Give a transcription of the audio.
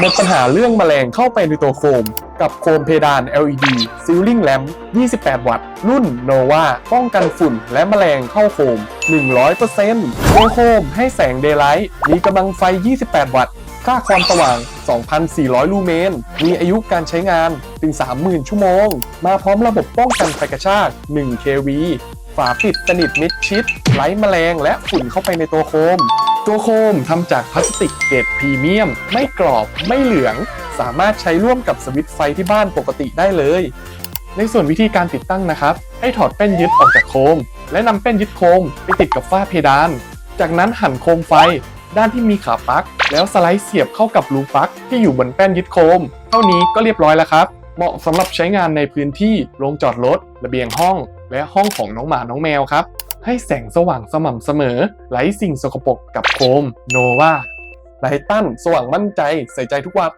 หมดปัญหาเรื่องแมลงเข้าไปในตัวโคม กับโคมเพดาน LED Ceiling Lamp 28 วัตต์ รุ่น Nova ป้องกันฝุ่นและแมลงเข้าโคม 100%ตัวโคมให้แสงเดย์ไลท์มีกำลังไฟ 28 วัตต์ ค่าความสว่าง 2,400 ลูเมน มีอายุการใช้งานถึง 30,000 ชั่วโมง มาพร้อมระบบป้องกันไฟกระชาก 1 kV ฝาปิดสนิทมิดชิดไร้แมลงและฝุ่นเข้าไปในตัวโคม ตัวโคมทำจากพลาสติกเกรดพรีเมียม ไม่กรอบไม่เหลือง สามารถใช้ร่วมกับสวิตช์ไฟที่บ้านปกติได้เลย ในส่วนวิธีการติดตั้งนะครับ ให้ถอดแป้นยึดออกจากโคม และนำแป้นยึดโคมไปติดกับฝ้าเพดาน จากนั้นหั่นโคมไฟ ด้านที่มีขาปลั๊กแล้วสไลด์เสียบเข้ากับรูปลั๊กที่อยู่บนแป้นยึดโคม เท่านี้ก็เรียบร้อยแล้วครับ เหมาะสำหรับใช้งานในพื้นที่โรงจอดรถระเบียงห้อง และห้องของน้องหมาน้องแมวครับ ให้แสงสว่างสม่ำเสมอ ไร้สิ่งสกปรกกับโคมโนวาไลตันสว่างมั่นใจใส่ใจทุกวัน